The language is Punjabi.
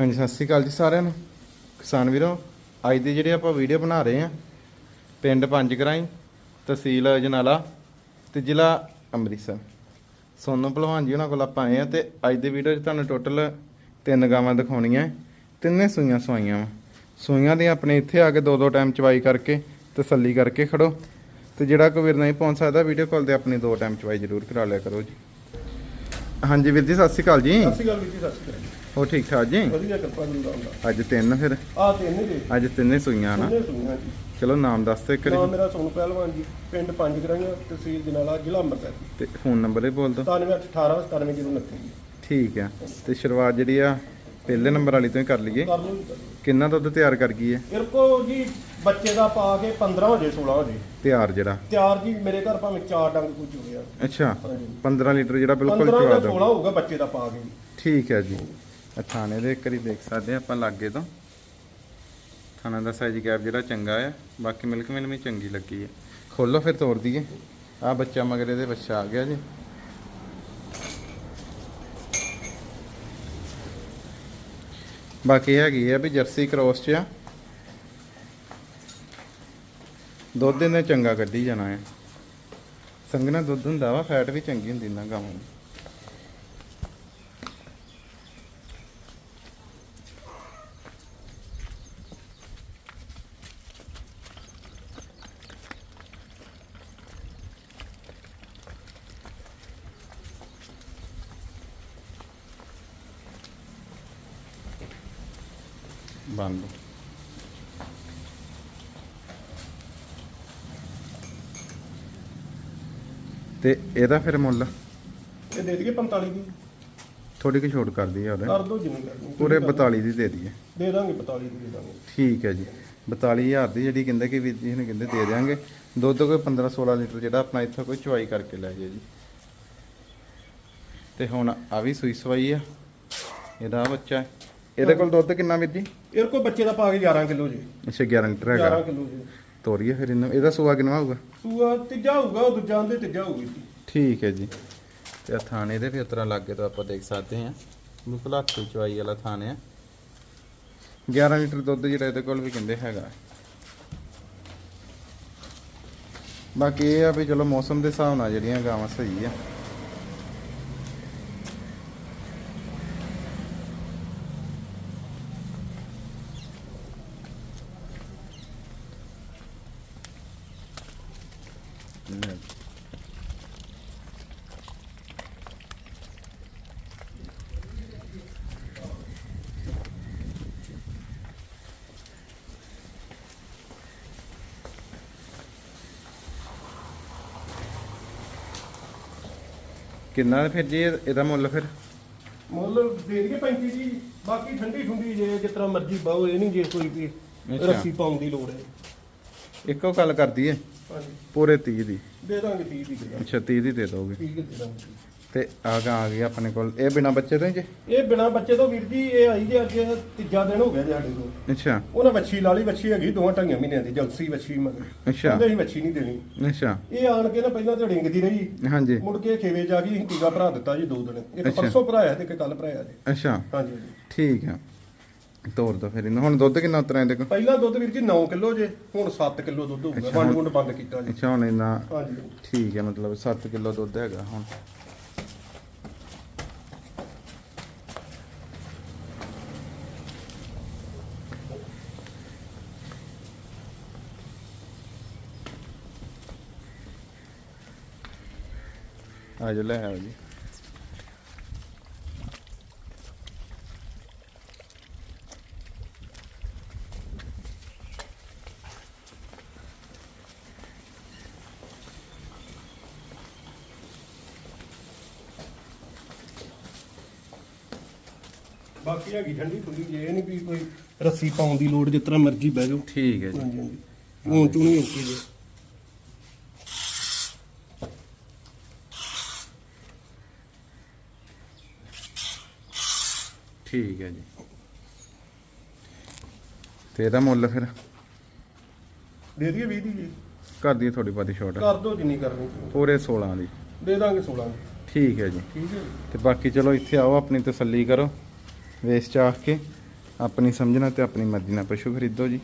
ਹਾਂਜੀ, ਸਤਿ ਸ਼੍ਰੀ ਅਕਾਲ ਜੀ ਸਾਰਿਆਂ ਨੂੰ। ਕਿਸਾਨ ਵੀਰੋ, ਅੱਜ ਦੀ ਜਿਹੜੇ ਆਪਾਂ ਵੀਡੀਓ ਬਣਾ ਰਹੇ ਆ ਪਿੰਡ ਪੰਜ ਗਰਾਈ ਤਹਿਸੀਲ ਅਜਨਾਲਾ ਤੇ ਜ਼ਿਲ੍ਹਾ ਅੰਮ੍ਰਿਤਸਰ। ਸੋਨੂ ਭਲਵਾਨ ਜੀ ਉਹਨਾਂ ਕੋਲ ਆਪਾਂ ਆਏ ਆ ਤੇ ਅੱਜ ਦੀ ਵੀਡੀਓ 'ਚ ਤੁਹਾਨੂੰ ਟੋਟਲ ਤਿੰਨ ਗਾਵਾਂ ਦਿਖਾਉਣੀਆਂ ਤਿੰਨੇ ਸੂਈਆਂ ਸਵਾਈਆਂ ਵਾ। ਸੂਈਆਂ ਦੀਆਂ ਆਪਣੇ ਇੱਥੇ ਆ ਕੇ ਦੋ ਦੋ ਟਾਈਮ ਚਵਾਈ ਕਰਕੇ ਤਸੱਲੀ ਕਰਕੇ ਖੜੋ। ਤੇ ਜਿਹੜਾ ਕੋਈ ਵੀਰ ਨਹੀਂ ਪਹੁੰਚ ਸਕਦਾ ਵੀਡੀਓ ਕਾਲ ਤੇ ਆਪਣੀ ਦੋ ਟਾਈਮ ਚਵਾਈ ਜ਼ਰੂਰ ਕਰਾ ਲਿਆ ਕਰੋ ਜੀ। ਹਾਂਜੀ ਵੀਰ ਜੀ, ਸਤਿ ਸ਼੍ਰੀ ਅਕਾਲ ਜੀ। ਸਤਿ ਸ਼੍ਰੀ ਅਕਾਲ ਵੀਰ ਜੀ, ਸਤਿ ਸ਼੍ਰੀ ਅਕਾਲ ਹੋ ਠੀਕ ਠਾਕ ਜੀ? ਵਧੀਆ ਕਿਰਪਾ ਜੀ ਦਾ ਹੁੰਦਾ। ਅੱਜ ਤਿੰਨ ਫਿਰ? ਆ ਤਿੰਨ ਜੀ ਅੱਜ ਤਿੰਨੇ ਸੂਈਆਂ ਨਾ? ਜੀ। ਚਲੋ ਨਾਮ ਦੱਸ ਤੇ ਕਰੀ ਨਾਮ ਮੇਰਾ ਸੋਨੂ ਪਹਿਲਵਾਨ ਜੀ ਪਿੰਡ ਪੰਜ ਗਰਾਈਆਂ ਤਹਿਸੀਲ ਜਨਾਲਾ ਜ਼ਿਲ੍ਹਾ ਅੰਮ੍ਰਿਤਸਰ। ਤੇ ਫੋਨ ਨੰਬਰ ਇਹ ਬੋਲ ਦੋ 9718 9729 ਜੀ ਠੀਕ ਆ। ਤੇ ਸ਼ੁਰੂਆਤ ਜਿਹੜੀ ਆ ਪਹਿਲੇ ਨੰਬਰ ਵਾਲੀ ਤੋਂ ਹੀ ਕਰ ਲਈਏ। ਕਿੰਨਾ ਦੁੱਧ ਤਿਆਰ ਕਰ ਗਈ ਹੈ ਇਹਦੇ ਕੋ ਜੀ ਬੱਚੇ ਦਾ ਪਾ ਕੇ 15 ਹੋ ਜੇ 16 ਹੋ ਜੇ। ਤਿਆਰ ਜਿਹੜਾ? ਤਿਆਰ ਜੀ ਮੇਰੇ ਘਰ ਭਾਵੇਂ ਚਾਰ ਡੰਗ ਕੁਝ ਹੋ ਗਿਆ ਅੱਛਾ। ਹਾਂਜੀ। 15 ਲੀਟਰ ਜਿਹੜਾ ਬਿਲਕੁਲ 15 ਚਵਾ ਦੋ 16 ਹੋਊਗਾ ਬੱਚੇ ਦਾ ਪਾ ਕੇ। ਠੀਕ ਹੈ ਜੀ। ਥਾਣੇ ਦੇ ਇੱਕ ਵਾਰੀ ਦੇਖ ਸਕਦੇ ਆ ਆਪਾਂ ਲਾਗੇ ਤੋਂ। ਥਾਣਾ ਦਾ ਸਾਈਜ਼ ਗੈਪ ਜਿਹੜਾ ਚੰਗਾ ਆ, ਬਾਕੀ ਮਿਲਕ ਮਿਲ ਵੀ ਚੰਗੀ ਲੱਗੀ ਹੈ ਖੋਲੋ ਫਿਰ ਤੋੜ ਦਈਏ। ਆ ਬੱਚਾ ਮਗਰ ਇਹਦੇ ਬੱਚਾ ਆ ਗਿਆ ਜੀ। ਬਾਕੀ ਹੈਗੀ ਆ ਵੀ ਜਰਸੀ ਕ੍ਰੋਸ ਚ ਆ। ਦੁੱਧ ਇਹਨੇ ਚੰਗਾ ਕੱਢੀ ਜਾਣਾ ਆ। ਸੰਗਣਾ ਦੁੱਧ ਹੁੰਦਾ ਵਾ ਫੈਟ ਵੀ ਚੰਗੀ ਹੁੰਦੀ ਨਾ ਗਾਵਾਂ ਦੀ। ਬੰਦ ਤੇ ਇਹਦਾ ਫਿਰ ਮੁੱਲ? ਇਹ ਦੇ ਦਈਏ 45 ਦੀ। ਥੋੜੀ ਜਿਹੀ ਛੋਟ ਕਰਦੀ ਹੈ ਉਹਦੇ। ਕਰ ਦੋ ਜਿੰਨੀ ਕਰਨੀ ਪੂਰੇ 42 ਦੀ ਦੇ ਦਈਏ। ਦੇ ਦਾਂਗੇ 45 ਦੀ ਦੇ ਦਾਂਗੇ। ਠੀਕ ਹੈ ਜੀ। 42000 ਦੀ ਜਿਹੜੀ ਕਹਿੰਦੇ ਕਿ ਵੀਰ ਜੀ ਨੇ ਕਹਿੰਦੇ ਦੇ ਦੇਾਂਗੇ ਦੁੱਧ ਕੋਈ 15 16 ਲੀਟਰ ਜਿਹੜਾ ਆਪਣਾ ਇੱਥੋਂ ਕੋਈ ਚੁਆਈ ਕਰਕੇ ਲੈ ਜਾਏ ਜੀ। ਤੇ ਹੁਣ ਆ ਵੀ ਸੂਈ ਸਵਾਈ ਆ। ਇਹਦਾ ਬੱਚਾ ਹੈ। ਇਹਦੇ ਕੋਲ ਦੁੱਧ ਕਿੰਨਾ ਵੀਰ ਜੀ? ਇਹਦੇ ਬੱਚੇ ਦਾ ਪਾ ਕੇ 11 ਕਿਲੋ ਜੀ। ਅੱਛਾ 11 ਲੀਟਰ 11 ਹੈਗਾ ਕਿਲੋ ਜੀ। ਤੋਰੀਏ ਫਿਰ ਇਹਨੂੰ। ਇਹਦਾ ਸੂਆ ਕਿੰਨਾ ਹੋਊਗਾ? ਸੂਆ ਤੀਜਾ ਹੋਊਗਾ ਉਹ ਦੂਜਾ ਦੇ ਤੀਜਾ ਹੋਊਗਾ ਜੀ। ਠੀਕ ਹੈ ਜੀ। ਤੇ ਆਹ ਥਾਣੇ ਦੇ ਵੀ ਉਤਰਾ ਲੱਗੇ ਤਾਂ ਆਪਾਂ ਦੇਖ ਸਕਦੇ ਹਾਂ। ਬਿਲਕੁਲ ਹੱਥ ਚਵਾਈ ਵਾਲਾ ਥਾਣੇ ਆ। 11 ਲੀਟਰ ਦੁੱਧ ਜਿਹੜਾ ਇਹਦੇ ਕੋਲ ਵੀ ਕਹਿੰਦੇ ਹੈਗਾ। ਬਾਕੀ ਇਹ ਆ ਵੀ ਚਲੋ ਮੌਸਮ ਦੇ ਹਿਸਾਬ ਨਾਲ ਜਿਹੜੀਆਂ ਗਾਵਾਂ ਸਹੀ ਆ। ਕਿੰਨਾ ਫਿਰ ਜੀ ਇਹ- ਇਹਦਾ ਮੁੱਲ ਫਿਰ? ਮੁੱਲ ਦੇ ਦਈਏ 35 ਜੀ ਬਾਕੀ ਠੰਡੀ ਠੁੰਡੀ ਜੇ ਜਿਸ ਤਰ੍ਹਾਂ ਮਰਜ਼ੀ ਬਾਹੋ ਇਹ ਨਹੀਂ ਜੇ ਕੋਈ ਵੀ ਅੱਛਾ। ਰੱਸੀ ਪਾਉਣ ਦੀ ਲੋੜ ਹੈ। ਇੱਕੋ ਗੱਲ ਕਰਦੀ ਏ। ਹਾਂਜੀ। ਪੂਰੇ 30 ਦੀ। ਦੇ ਦਾਂਗੇ 30 ਦੀ ਅੱਛਾ 30 ਦੀ ਦੇ ਦੋਗੇ। 30 ਦੀ ਦੇ ਦਾਂਗੇ ਤੇ ਆ ਗਈ ਆਪਣੇ ਕੋਲ। ਇਹ ਬਿਨਾ ਬੱਚੇ ਤੋਂ ਹੀ ਜੀ? ਇਹ ਬਿਨਾ ਬੱਚੇ ਤੋਂ ਵੀਰ ਜੀ ਇਹ ਆਈ ਜੇ ਅੱਜ ਤੀਜਾ ਦਿਨ ਹੋ ਗਿਆ ਜੀ ਸਾਡੇ ਕੋਲ। ਅੱਛਾ। ਉਹਨਾਂ ਵੱਛੀ ਲਾਲੀ ਵੱਛੀ ਹੈਗੀ ਦੋਵਾਂ ਢਾਈਆਂ ਮਹੀਨਿਆਂ ਦੀ ਜਲਸੀ ਵੱਛੀ ਮਗਰ ਅੱਛਾ। ਕਹਿੰਦੇ ਅਸੀਂ ਵੱਛੀ ਨਹੀਂ ਦੇਣੀ। ਅੱਛਾ। ਇਹ ਆਣ ਕੇ ਨਾ ਪਹਿਲਾਂ ਤੇ ਡਿੰਗਦੀ ਰਹੀ। ਹਾਂਜੀ। ਮੁੜ ਕੇ ਖੇਵੇ ਜਾ ਗਈ ਅਸੀਂ ਟੀਕਾ ਭਰਾ ਦਿੱਤਾ ਜੀ ਦੋ ਦਿਨ। ਇੱਕ ਅੱਛਾ। ਪਰਸੋਂ ਭਰਾਇਆ ਤੇ ਇੱਕ ਕੱਲ ਭਰਾਇਆ ਜੀ। ਅੱਛਾ। ਹਾਂਜੀ ਹਾਂਜੀ। ਠੀਕ ਆ। ਤੋਰ ਦੋ ਫਿਰ ਇਹਨੂੰ। ਹੁਣ ਦੁੱਧ ਕਿੰਨਾ ਉਤਰਾਂ ਇਹਦੇ ਕੋਲ? ਪਹਿਲਾਂ ਦੁੱਧ ਵੀਰ ਜੀ 9 ਕਿਲੋ ਜੇ ਹੁਣ 7 ਕਿਲੋ ਦੁੱਧ ਹੋਊਗਾ। ਵੰਡ ਵੰਡ ਬੰਦ ਕੀਤਾ ਜੀ। ਅੱਛਾ ਹੁਣ ਇਹਨਾਂ ਹਾਂਜੀ। ਠੀਕ ਹੈ ਮਤਲਬ 7 ਕਿਲੋ ਦੁੱਧ ਹੈਗਾ ਹੁਣ। ਆ ਜਾ ਲੈ ਆਓ ਜੀ। ਬਾਕੀ ਹੈਗੀ ਠੰਡੀ ਠੁੰਡੀ ਜੇ ਇਹ ਨਹੀਂ ਵੀ ਕੋਈ ਰੱਸੀ ਪਾਉਣ ਦੀ ਲੋੜ ਜਿਸ ਤਰ੍ਹਾਂ ਮਰਜ਼ੀ ਬਹਿ ਜਾਓ। ਠੀਕ ਹੈ ਜੀ। ਹਾਂਜੀ ਹਾਂਜੀ। ਹੁਣ ਚੁਣੀ ਓਕੇ ਜੀ ਠੀਕ ਹੈ ਜੀ। ਤੇ ਇਹਦਾ ਮੁੱਲ ਫਿਰ? ਦੇ ਦਈਏ 20 ਦੀ ਜੀ। ਕਰ ਦਈਏ ਥੋੜੀ ਬਹੁਤੀ ਛੋਟ ਕਰ ਦੋ ਜਿੰਨੀ ਕਰਨੀ। ਪੂਰੇ 16 ਦੀ। ਦੇ ਦਾਂਗੇ 16 ਦੀ। ਠੀਕ ਹੈ ਜੀ। ਠੀਕ ਹੈ ਤੇ ਬਾਕੀ ਚਲੋ ਇੱਥੇ ਆਓ ਆਪਣੀ ਤਸੱਲੀ ਕਰੋ। ਵੇਸ ਚਾਖ ਕੇ ਆਪਣੀ ਸਮਝਣਾ ਤੇ ਆਪਣੀ ਮਰਜ਼ੀ ਨਾਲ ਪਸ਼ੂ ਖਰੀਦੋ ਜੀ।